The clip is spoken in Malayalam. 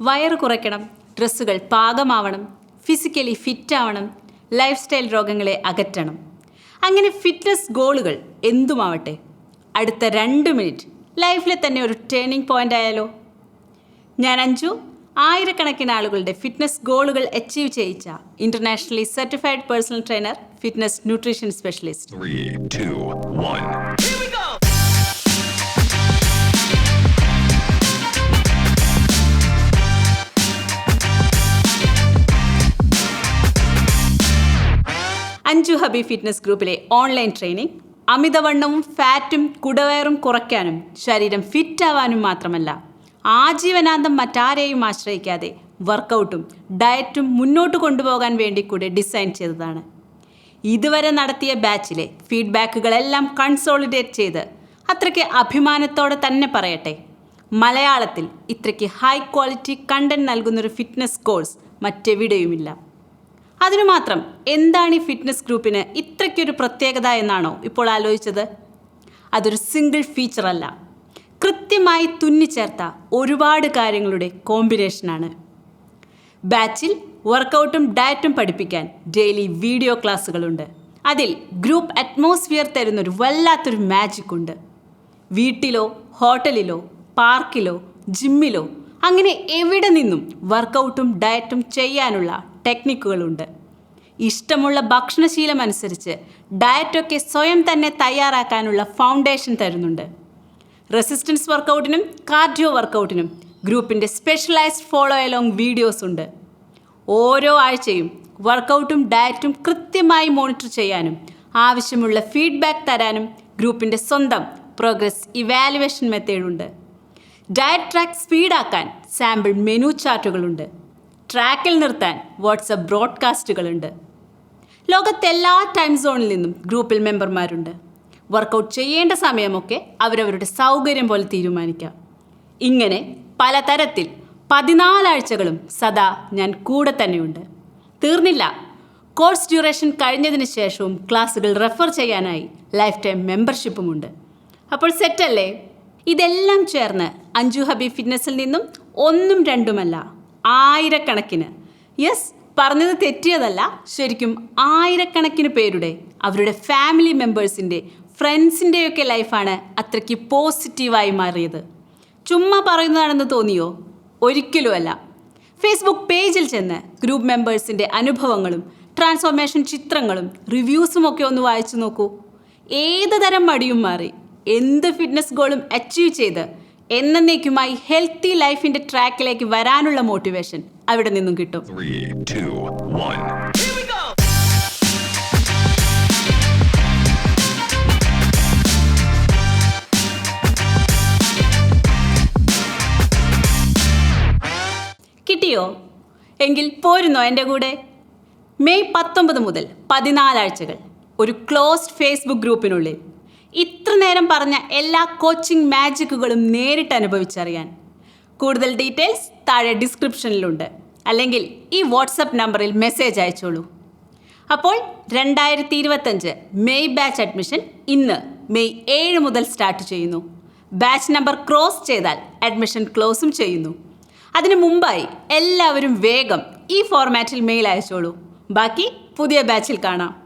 വയറ് കുറയ്ക്കണം ഡ്രസ്സുകൾ പാകമാവണം ഫിസിക്കലി ഫിറ്റ് ആവണം ലൈഫ് സ്റ്റൈൽ രോഗങ്ങളെ അകറ്റണം. അങ്ങനെ ഫിറ്റ്നസ് ഗോളുകൾ എന്തുമാവട്ടെ? അടുത്ത രണ്ട് മിനിറ്റ് ലൈഫിലെ തന്നെ ഒരു ടേണിംഗ് പോയിന്റ് ആയാലോ? ഞാൻ അഞ്ചു ആയിരക്കണക്കിന് ആളുകളുടെ ഫിറ്റ്നസ് ഗോളുകൾ achieve ചെയ്യിച്ച internationally certified personal trainer fitness nutrition specialist Two, hubby fitness ഗ്രൂപ്പിലെ ഓൺലൈൻ ട്രെയിനിങ് അമിതവണ്ണവും ഫാറ്റും കുടവയറും കുറയ്ക്കാനും ശരീരം ഫിറ്റാവാനും മാത്രമല്ല ആജീവനാന്തം മറ്റാരെയും ആശ്രയിക്കാതെ വർക്കൗട്ടും ഡയറ്റും മുന്നോട്ട് കൊണ്ടുപോകാൻ വേണ്ടി കൂടെ ഡിസൈൻ ചെയ്തതാണ്. ഇതുവരെ നടത്തിയ ബാച്ചിലെ ഫീഡ്ബാക്കുകളെല്ലാം കൺസോളിഡേറ്റ് ചെയ്ത് അത്രയ്ക്ക് അഭിമാനത്തോടെ തന്നെ പറയട്ടെ മലയാളത്തിൽ ഇത്രയ്ക്ക് ഹൈ ക്വാളിറ്റി കണ്ടന്റ് നൽകുന്നൊരു ഫിറ്റ്നസ് കോഴ്സ് മറ്റെവിടെയുമില്ല. അതിനു മാത്രം എന്താണ് ഈ ഫിറ്റ്നസ് ഗ്രൂപ്പിന് ഇത്രയ്ക്കൊരു പ്രത്യേകത എന്നാണോ ഇപ്പോൾ ആലോചിച്ചത്? അതൊരു സിംഗിൾ ഫീച്ചർ അല്ല. കൃത്യമായി തുന്നിച്ചേർത്ത ഒരുപാട് കാര്യങ്ങളുടെ കോമ്പിനേഷനാണ് ബാച്ചിൽ വർക്കൗട്ടും ഡയറ്റും പഠിപ്പിക്കാൻ ഡെയിലി വീഡിയോ ക്ലാസ്സുകളുണ്ട് അതിൽ ഗ്രൂപ്പ് അറ്റ്മോസ്ഫിയർ തരുന്നൊരു വല്ലാത്തൊരു മാജിക് ഉണ്ട്. വീട്ടിലോ ഹോട്ടലിലോ പാർക്കിലോ ജിമ്മിലോ അങ്ങനെ എവിടെ നിന്നും വർക്കൗട്ടും ഡയറ്റും ചെയ്യാനുള്ള ടെക്നിക്കുകളുണ്ട്. ഇഷ്ടമുള്ള ഭക്ഷണശീലം അനുസരിച്ച് ഡയറ്റൊക്കെ സ്വയം തന്നെ തയ്യാറാക്കാനുള്ള ഫൗണ്ടേഷൻ തരുന്നുണ്ട്. റെസിസ്റ്റൻസ് വർക്കൗട്ടിനും കാർഡിയോ വർക്കൗട്ടിനും ഗ്രൂപ്പിന്റെ സ്പെഷ്യലൈസ്ഡ് ഫോളോ അലോങ് വീഡിയോസ് ഉണ്ട്. ഓരോ ആഴ്ചയും വർക്കൗട്ടും ഡയറ്റും കൃത്യമായി മോണിറ്റർ ചെയ്യാനും ആവശ്യമുള്ള ഫീഡ്ബാക്ക് തരാനും ഗ്രൂപ്പിന്റെ സ്വന്തം പ്രോഗ്രസ് ഇവാലുവേഷൻ മെത്തേഡുണ്ട്. ഡയറ്റ് ട്രാക്ക് സ്പീഡാക്കാൻ സാമ്പിൾ മെനു ചാർട്ടുകളുണ്ട്. ട്രാക്കിൽ നിർത്താൻ വാട്സപ്പ് ബ്രോഡ്കാസ്റ്റുകളുണ്ട്. ലോകത്തെ എല്ലാ ടൈം സോണിൽ നിന്നും ഗ്രൂപ്പിൽ മെമ്പർമാരുണ്ട്. വർക്കൗട്ട് ചെയ്യേണ്ട സമയമൊക്കെ അവരവരുടെ സൗകര്യം പോലെ തീരുമാനിക്കാം. ഇങ്ങനെ പലതരത്തിൽ പതിനാലാഴ്ചകളും സദാ ഞാൻ കൂടെ തന്നെയുണ്ട്. തീർന്നില്ല. കോഴ്സ് ഡ്യൂറേഷൻ കഴിഞ്ഞതിന് ശേഷവും ക്ലാസ്സുകൾ റെഫർ ചെയ്യാനായി ലൈഫ് ടൈം മെമ്പർഷിപ്പുമുണ്ട് അപ്പോൾ സെറ്റല്ലേ ഇതെല്ലാം ചേർന്ന് അഞ്ജു ഹബി ഫിറ്റ്നസിൽ നിന്നും ഒന്നും രണ്ടുമല്ല. ആയിരക്കണക്കിന്. യെസ് പറഞ്ഞത് തെറ്റിയതല്ല. ശരിക്കും ആയിരക്കണക്കിന് പേരുടെ അവരുടെ ഫാമിലി മെമ്പേഴ്സിന്റെ ഫ്രണ്ട്സിന്റെയൊക്കെ ലൈഫാണ് അത്രയ്ക്ക് പോസിറ്റീവായി മാറിയത്. ചുമ്മാ പറയുന്നതാണെന്ന് തോന്നിയോ? ഒരിക്കലുമല്ല. ഫേസ്ബുക്ക് പേജിൽ ചെന്ന് ഗ്രൂപ്പ് മെമ്പേഴ്സിന്റെ അനുഭവങ്ങളും ട്രാൻസ്ഫോർമേഷൻ ചിത്രങ്ങളും റിവ്യൂസും ഒക്കെ ഒന്ന് വായിച്ചു നോക്കൂ. ഏത് തരം മടിയും മാറി. എന്ത് ഫിറ്റ്നസ് ഗോളും അച്ചീവ് ചെയ്ത് എന്നേക്കുമായി ഹെൽത്തി ലൈഫിന്റെ ട്രാക്കിലേക്ക് വരാനുള്ള മോട്ടിവേഷൻ അവിടെ നിന്നും കിട്ടും. Three, two, കിട്ടിയോ? എങ്കിൽ പോരുന്നോ എന്റെ കൂടെ? മെയ് പത്തൊമ്പത് മുതൽ പതിനാലാഴ്ചകൾ ഒരു ക്ലോസ്ഡ് ഫേസ്ബുക്ക് ഗ്രൂപ്പിനുള്ളിൽ ഇത്ര നേരം പറഞ്ഞ എല്ലാ കോച്ചിങ് മാജിക്കുകളും നേരിട്ട് അനുഭവിച്ചറിയാൻ. കൂടുതൽ ഡീറ്റെയിൽസ് താഴെ ഡിസ്ക്രിപ്ഷനിലുണ്ട് അല്ലെങ്കിൽ ഈ വാട്സപ്പ് നമ്പറിൽ മെസ്സേജ് അയച്ചോളൂ. അപ്പോൾ രണ്ടായിരത്തി ഇരുപത്തഞ്ച് മെയ് ബാച്ച് അഡ്മിഷൻ ഇന്ന് മെയ് ഏഴ് മുതൽ സ്റ്റാർട്ട് ചെയ്യുന്നു. ബാച്ച് നമ്പർ ക്രോസ് ചെയ്താൽ അഡ്മിഷൻ ക്ലോസും ചെയ്യുന്നു. അതിനു മുമ്പായി എല്ലാവരും വേഗം ഈ ഫോർമാറ്റിൽ മെയിൽ അയച്ചോളൂ. ബാക്കി പുതിയ ബാച്ചിൽ കാണാം.